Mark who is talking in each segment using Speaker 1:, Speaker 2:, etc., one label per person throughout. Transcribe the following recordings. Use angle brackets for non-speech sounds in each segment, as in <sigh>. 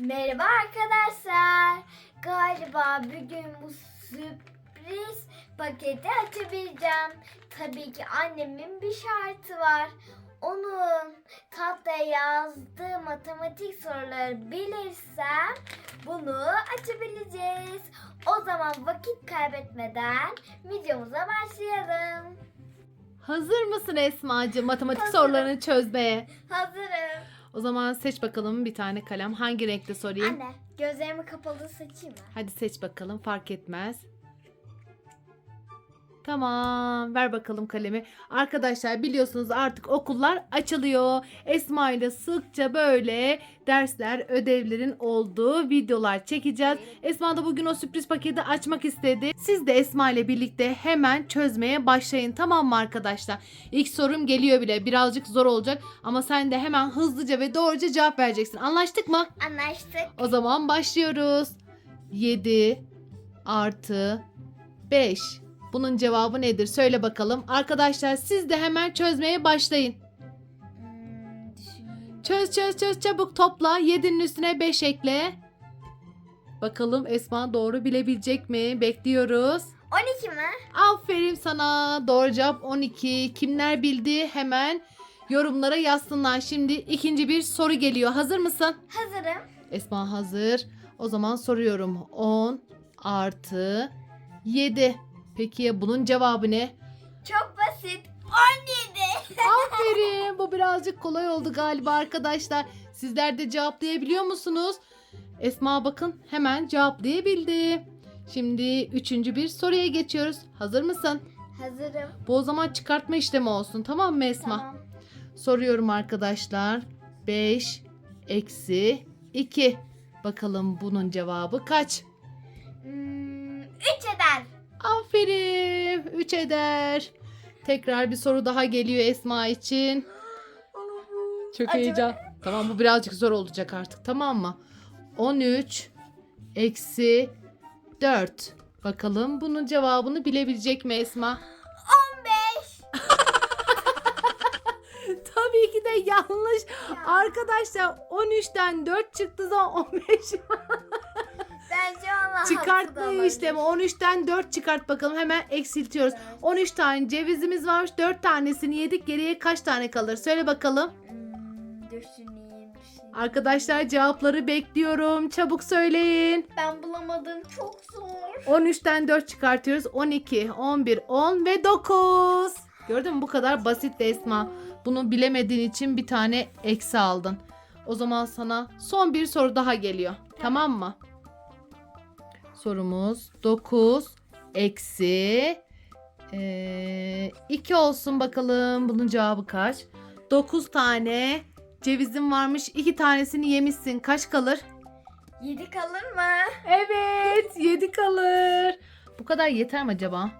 Speaker 1: Merhaba arkadaşlar. Galiba bugün bu sürpriz paketi açabileceğim. Tabii ki annemin bir şartı var. Onun tahtaya yazdığı matematik soruları bilirsem bunu açabileceğiz. O zaman vakit kaybetmeden videomuza başlayalım.
Speaker 2: Hazır mısın Esma'cığım matematik
Speaker 1: Hazırım.
Speaker 2: sorularını çözmeye?
Speaker 1: Hazırım.
Speaker 2: O zaman seç bakalım bir tane kalem. Hangi renkte sorayım?
Speaker 1: Anne gözlerimi kapalı seçeyim mi?
Speaker 2: Hadi seç bakalım fark etmez. Tamam ver bakalım kalemi. Arkadaşlar biliyorsunuz artık okullar açılıyor. Esma ile sıkça böyle dersler, ödevlerin olduğu videolar çekeceğiz. Esma da bugün o sürpriz paketi açmak istedi. Siz de Esma ile birlikte hemen çözmeye başlayın tamam mı arkadaşlar? İlk sorum geliyor bile birazcık zor olacak ama sen de hemen hızlıca ve doğruca cevap vereceksin. Anlaştık mı?
Speaker 1: Anlaştık.
Speaker 2: O zaman başlıyoruz. 7 artı 5. Bunun cevabı nedir? Söyle bakalım. Arkadaşlar siz de hemen çözmeye başlayın. Çöz çöz çöz çabuk topla. 7'nin üstüne 5 ekle. Bakalım Esma doğru bilebilecek mi? Bekliyoruz.
Speaker 1: 12 mi?
Speaker 2: Aferin sana. Doğru cevap 12. Kimler bildi? Hemen yorumlara yazsınlar. Şimdi ikinci bir soru geliyor. Hazır mısın?
Speaker 1: Hazırım.
Speaker 2: Esma hazır. O zaman soruyorum. 10 artı 7. Peki ya bunun cevabı ne?
Speaker 1: Çok basit. 17. <laughs>
Speaker 2: Aferin. Bu birazcık kolay oldu galiba arkadaşlar. Sizler de cevaplayabiliyor musunuz? Esma bakın hemen cevaplayabildi. Şimdi üçüncü bir soruya geçiyoruz. Hazır mısın?
Speaker 1: Hazırım.
Speaker 2: Bu o zaman çıkartma işlemi olsun tamam mı Esma?
Speaker 1: Tamam.
Speaker 2: Soruyorum arkadaşlar. 5 eksi 2. Bakalım bunun cevabı kaç?
Speaker 1: Hmm, 3 eder.
Speaker 2: Aferin. 3 eder. Tekrar bir soru daha geliyor Esma için. Çok
Speaker 1: Acaba-
Speaker 2: heyecan. Tamam bu birazcık zor olacak artık tamam mı? 13 eksi 4. Bakalım bunun cevabını bilebilecek mi Esma?
Speaker 1: 15. <laughs>
Speaker 2: Tabii ki de yanlış. Arkadaşlar 13'ten 4 çıktığı zaman 15
Speaker 1: Bence ona <laughs>
Speaker 2: çıkartma işlemi 13'ten 4 çıkart bakalım hemen eksiltiyoruz. 13 tane cevizimiz varmış 4 tanesini yedik geriye kaç tane kalır söyle bakalım.
Speaker 1: Hmm, düşüneyim, düşüneyim.
Speaker 2: Arkadaşlar cevapları bekliyorum çabuk söyleyin.
Speaker 1: Ben bulamadım. Çok zor.
Speaker 2: 13'ten 4 çıkartıyoruz 12, 11, 10 ve 9. Gördün mü bu kadar basit de Esma. Bunu bilemediğin için bir tane eksi aldın. O zaman sana son bir soru daha geliyor. Tamam mı? Sorumuz 9 eksi 2 olsun bakalım. Bunun cevabı kaç? 9 tane cevizin varmış. 2 tanesini yemişsin. Kaç kalır?
Speaker 1: 7 kalır mı?
Speaker 2: Evet 7 kalır. Bu kadar yeter mi acaba?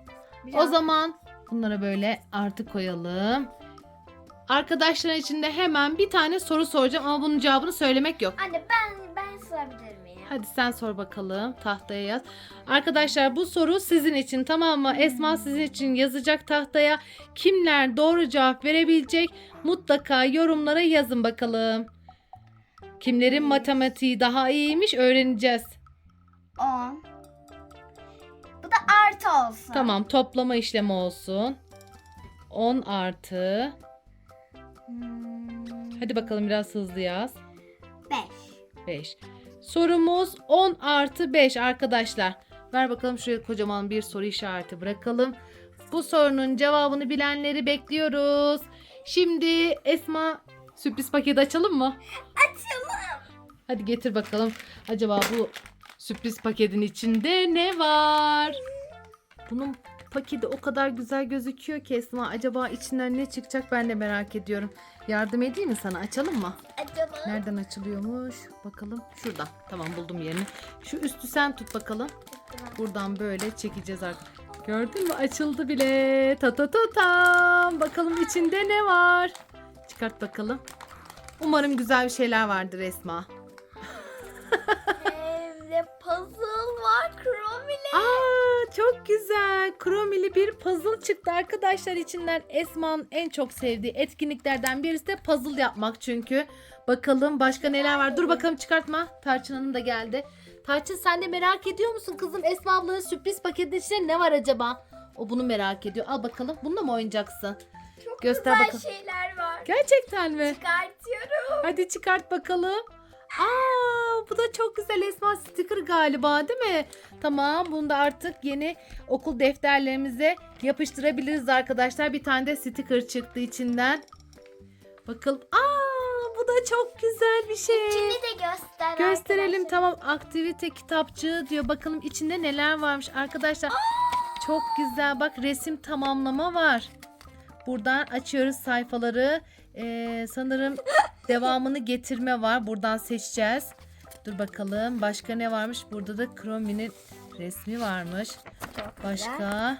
Speaker 2: O
Speaker 1: Biraz-
Speaker 2: zaman bunlara böyle artı koyalım. Arkadaşlar için de hemen bir tane soru soracağım ama bunun cevabını söylemek yok.
Speaker 1: Anne ben ben sorabilir miyim?
Speaker 2: Hadi sen sor bakalım. Tahtaya yaz. Arkadaşlar bu soru sizin için tamam mı? Esma sizin için yazacak tahtaya. Kimler doğru cevap verebilecek? Mutlaka yorumlara yazın bakalım. Kimlerin matematiği daha iyiymiş öğreneceğiz.
Speaker 1: 10. Bu da artı olsun.
Speaker 2: Tamam toplama işlemi olsun. 10 artı.
Speaker 1: Hmm,
Speaker 2: Hadi bakalım biraz hızlı yaz.
Speaker 1: 5.
Speaker 2: 5. Sorumuz 10 artı 5 arkadaşlar. Ver bakalım şuraya kocaman bir soru işareti bırakalım. Bu sorunun cevabını bilenleri bekliyoruz. Şimdi Esma sürpriz paketi açalım mı?
Speaker 1: Açalım.
Speaker 2: Hadi getir bakalım. Acaba bu sürpriz paketin içinde ne var? Bunun paketi o kadar güzel gözüküyor ki Esma. Acaba içinden ne çıkacak ben de merak ediyorum. Yardım edeyim mi sana? Açalım mı?
Speaker 1: Açalım.
Speaker 2: Nereden açılıyormuş? Bakalım. Şuradan. Tamam buldum yerini. Şu üstü sen tut bakalım. Buradan böyle çekeceğiz artık. Gördün mü? Açıldı bile. Ta ta ta tam. Bakalım içinde ne var? Çıkart bakalım. Umarım güzel bir şeyler vardır Esma.
Speaker 1: Hem de puzzle var. Kromile.
Speaker 2: Aa çok güzel. kromili bir puzzle çıktı arkadaşlar içinden. Esma'nın en çok sevdiği etkinliklerden birisi de puzzle yapmak çünkü. Bakalım başka neler var. Dur bakalım çıkartma. Tarçın Hanım da geldi. Tarçın sen de merak ediyor musun kızım? Esma ablanın sürpriz paketinin içinde ne var acaba? O bunu merak ediyor. Al bakalım. Bununla mı oynayacaksın?
Speaker 1: Çok
Speaker 2: Göster
Speaker 1: güzel
Speaker 2: bakalım.
Speaker 1: şeyler var.
Speaker 2: Gerçekten mi?
Speaker 1: Çıkartıyorum.
Speaker 2: Hadi çıkart bakalım. Aa, bu da çok güzel Esma sticker galiba değil mi? Tamam bunu da artık yeni okul defterlerimize yapıştırabiliriz arkadaşlar. Bir tane de sticker çıktı içinden. Bakalım. Aa, bu da çok güzel bir şey.
Speaker 1: İçini de göster
Speaker 2: Gösterelim
Speaker 1: arkadaşlar.
Speaker 2: tamam aktivite kitapçığı diyor. Bakalım içinde neler varmış arkadaşlar. Çok güzel bak resim tamamlama var. Buradan açıyoruz sayfaları. Ee, sanırım <laughs> devamını getirme var. Buradan seçeceğiz. Dur bakalım başka ne varmış. Burada da Chrome'nin resmi varmış. Başka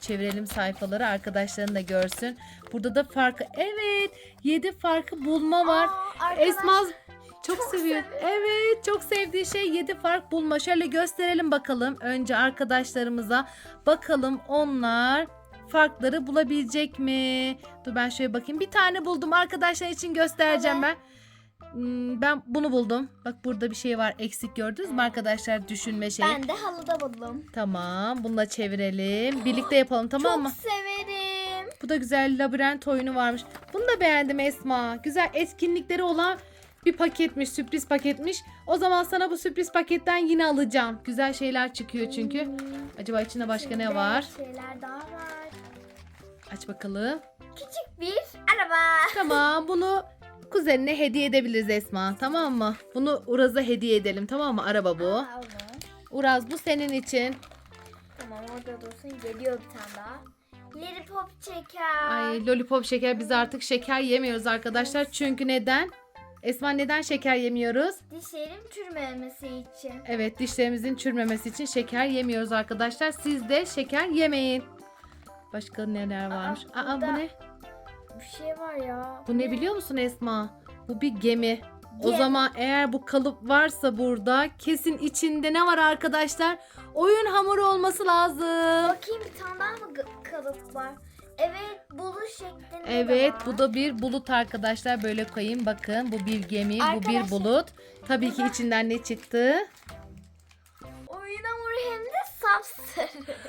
Speaker 2: çevirelim sayfaları arkadaşların da görsün. Burada da farkı evet 7 farkı bulma var.
Speaker 1: Aa,
Speaker 2: Esma çok,
Speaker 1: çok
Speaker 2: seviyor.
Speaker 1: seviyor.
Speaker 2: Evet çok sevdiği şey 7 fark bulma. Şöyle gösterelim bakalım önce arkadaşlarımıza. Bakalım onlar farkları bulabilecek mi? Dur ben şöyle bakayım. Bir tane buldum arkadaşlar için göstereceğim ben. Hmm, Ben bunu buldum. Bak burada bir şey var eksik gördünüz mü arkadaşlar düşünme şeyi.
Speaker 1: Ben de halıda buldum.
Speaker 2: Tamam bunu da çevirelim. Birlikte yapalım tamam
Speaker 1: Çok
Speaker 2: mı?
Speaker 1: severim.
Speaker 2: Bu da güzel labirent oyunu varmış. Bunu da beğendim Esma. Güzel etkinlikleri olan bir paketmiş, sürpriz paketmiş. O zaman sana bu sürpriz paketten yine alacağım. Güzel şeyler çıkıyor çünkü. Acaba içinde başka ne var?
Speaker 1: Şeyler daha var.
Speaker 2: Aç bakalım.
Speaker 1: Küçük bir araba.
Speaker 2: Tamam bunu kuzenine hediye edebiliriz Esma. Tamam mı? Bunu Uraz'a hediye edelim tamam mı? Araba bu.
Speaker 1: Aa, olur.
Speaker 2: Uraz bu senin için.
Speaker 1: Tamam orada dursun. Geliyor bir tane daha. Lollipop şeker.
Speaker 2: Ay lollipop şeker biz artık şeker yemiyoruz arkadaşlar. Çünkü neden? Esma neden şeker yemiyoruz?
Speaker 1: Dişlerim çürümemesi için.
Speaker 2: Evet dişlerimizin çürümemesi için şeker yemiyoruz arkadaşlar. Siz de şeker yemeyin. Başka neler varmış? Aa, bu
Speaker 1: burada-
Speaker 2: ne?
Speaker 1: Bir şey var ya.
Speaker 2: Bu ne biliyor musun Esma? Bu bir gemi. O
Speaker 1: Gemi.
Speaker 2: zaman eğer bu kalıp varsa burada kesin içinde ne var arkadaşlar? Oyun hamuru olması lazım.
Speaker 1: Bakayım bir tane daha mı g- kalıp var? Evet buluş şeklinde de
Speaker 2: Evet
Speaker 1: var.
Speaker 2: bu da bir bulut arkadaşlar. Böyle koyayım bakın. Bu bir gemi, bu bir
Speaker 1: Arkadaşlar,
Speaker 2: bulut. Tabii ki
Speaker 1: burada-
Speaker 2: içinden ne çıktı?
Speaker 1: Sapsarı.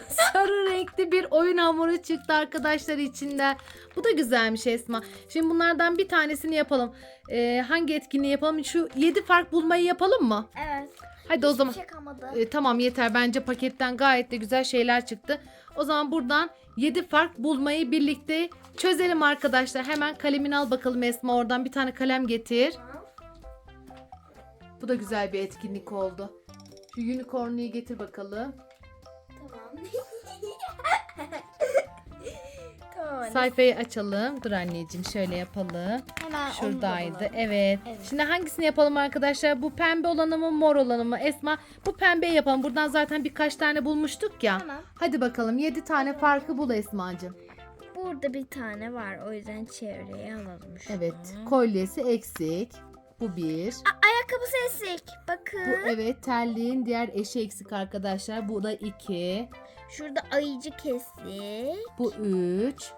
Speaker 2: Sarı renkli bir oyun hamuru çıktı arkadaşlar içinden. Bu da güzelmiş Esma. Şimdi bunlardan bir tanesini yapalım. Ee, hangi etkinliği yapalım? Şu 7 fark bulmayı yapalım mı?
Speaker 1: evet.
Speaker 2: Hadi o
Speaker 1: Hiçbir
Speaker 2: zaman.
Speaker 1: şey.
Speaker 2: Ee, tamam yeter. Bence paketten gayet de güzel şeyler çıktı. O zaman buradan 7 fark bulmayı birlikte çözelim arkadaşlar. Hemen kalemini al bakalım Esma. Oradan bir tane kalem getir.
Speaker 1: Tamam.
Speaker 2: Bu da güzel bir etkinlik oldu. Şu unicorn'u getir bakalım.
Speaker 1: Tamam. <laughs> tamam anne.
Speaker 2: Sayfayı açalım. Dur anneciğim şöyle yapalım.
Speaker 1: Hemen onu
Speaker 2: Şuradaydı.
Speaker 1: bulalım.
Speaker 2: Evet.
Speaker 1: Evet.
Speaker 2: Şimdi hangisini yapalım arkadaşlar? Bu pembe olanı mı mor olanı mı? Esma bu pembeyi yapalım. Buradan zaten birkaç tane bulmuştuk ya.
Speaker 1: Tamam.
Speaker 2: Hadi bakalım 7 tane farkı bul Esma'cığım.
Speaker 1: Burada bir tane var. O yüzden çevreye alalım şunu.
Speaker 2: Evet. Kolyesi eksik. Bu bir.
Speaker 1: A- ayakkabısı esik. Bakın.
Speaker 2: Bu evet terliğin diğer eşi eksik arkadaşlar. Bu da iki.
Speaker 1: Şurada ayıcı kesik.
Speaker 2: Bu üç.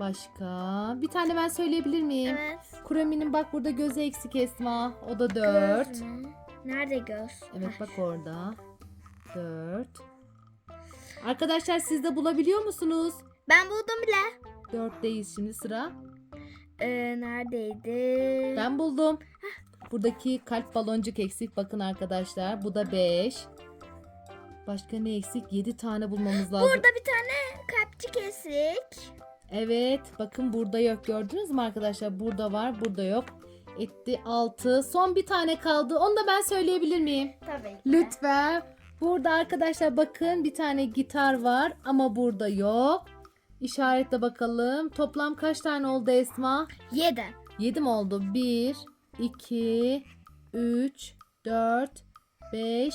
Speaker 2: Başka. Bir tane ben söyleyebilir miyim?
Speaker 1: Evet.
Speaker 2: Kurami'nin bak burada gözü eksik Esma. O da dört.
Speaker 1: Göz mü? Nerede göz?
Speaker 2: Evet
Speaker 1: Heh.
Speaker 2: bak orada. 4. Arkadaşlar siz de bulabiliyor musunuz?
Speaker 1: Ben buldum bile.
Speaker 2: 4'teyiz şimdi sıra.
Speaker 1: Ee, neredeydi?
Speaker 2: Ben buldum. Buradaki kalp baloncuk eksik. Bakın arkadaşlar. Bu da 5. Başka ne eksik? 7 tane bulmamız lazım.
Speaker 1: Burada bir tane kalpçi kesik.
Speaker 2: Evet. Bakın burada yok. Gördünüz mü arkadaşlar? Burada var. Burada yok. Etti 6. Son bir tane kaldı. Onu da ben söyleyebilir miyim?
Speaker 1: Tabii ki.
Speaker 2: Lütfen. Burada arkadaşlar bakın bir tane gitar var ama burada yok. İşaretle bakalım. Toplam kaç tane oldu Esma?
Speaker 1: Yedi.
Speaker 2: 7 mi oldu? 1, 2, 3, 4, 5,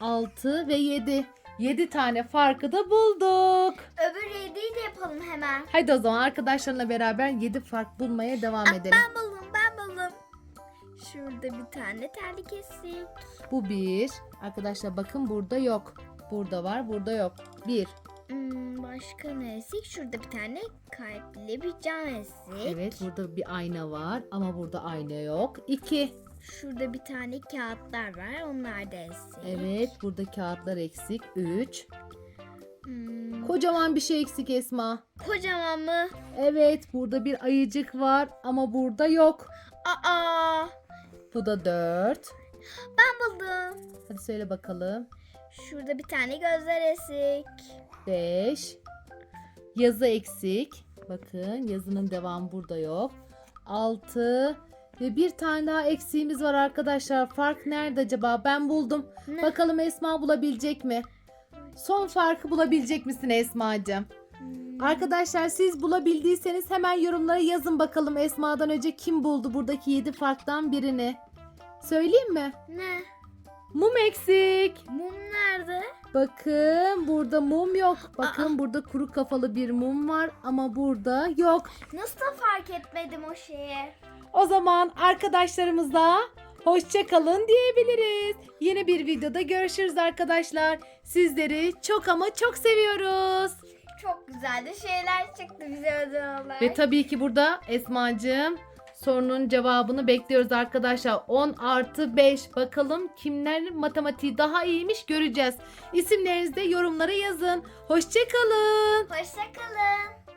Speaker 2: 6 ve 7. 7 tane farkı da bulduk.
Speaker 1: Öbür yediyi de yapalım hemen.
Speaker 2: Haydi o zaman arkadaşlarla beraber 7 fark bulmaya devam edelim.
Speaker 1: Ben buldum ben buldum. Şurada bir tane terlik kesik.
Speaker 2: Bu bir. Arkadaşlar bakın burada yok. Burada var, burada yok. 1.
Speaker 1: Hmm, başka ne eksik? Şurada bir tane kalpli bir cam eksik.
Speaker 2: Evet, burada bir ayna var ama burada ayna yok. 2.
Speaker 1: Şurada bir tane kağıtlar var. Onlar da eksik.
Speaker 2: Evet, burada kağıtlar eksik. 3.
Speaker 1: Hmm,
Speaker 2: Kocaman bir şey eksik Esma.
Speaker 1: kocaman mı?
Speaker 2: Evet, burada bir ayıcık var ama burada yok.
Speaker 1: Aa,
Speaker 2: Bu da 4.
Speaker 1: ben buldum.
Speaker 2: Hadi söyle bakalım.
Speaker 1: Şurada bir tane gözler eksik.
Speaker 2: 5. Yazı eksik. Bakın yazının devamı burada yok. 6. Ve bir tane daha eksiğimiz var arkadaşlar. Fark nerede acaba? Ben buldum.
Speaker 1: Ne?
Speaker 2: Bakalım Esma bulabilecek mi? Son farkı bulabilecek misin Esma'cığım?
Speaker 1: Hmm,
Speaker 2: Arkadaşlar siz bulabildiyseniz hemen yorumlara yazın bakalım Esma'dan önce kim buldu buradaki 7 farktan birini. Söyleyeyim mi?
Speaker 1: Ne?
Speaker 2: Mum eksik.
Speaker 1: Mum nerede?
Speaker 2: Bakın burada mum yok. Bakın burada kuru kafalı bir mum var ama burada yok.
Speaker 1: Nasıl da fark etmedim o şeyi?
Speaker 2: O zaman arkadaşlarımızla hoşça kalın diyebiliriz. Yeni bir videoda görüşürüz arkadaşlar. Sizleri çok ama çok seviyoruz.
Speaker 1: Çok güzel de şeyler çıktı bize olarak.
Speaker 2: Ve tabii ki burada Esma'cığım sorunun cevabını bekliyoruz arkadaşlar. 10 artı 5 bakalım kimler matematiği daha iyiymiş göreceğiz. İsimlerinizi de yorumlara yazın. Hoşça kalın.
Speaker 1: Hoşçakalın.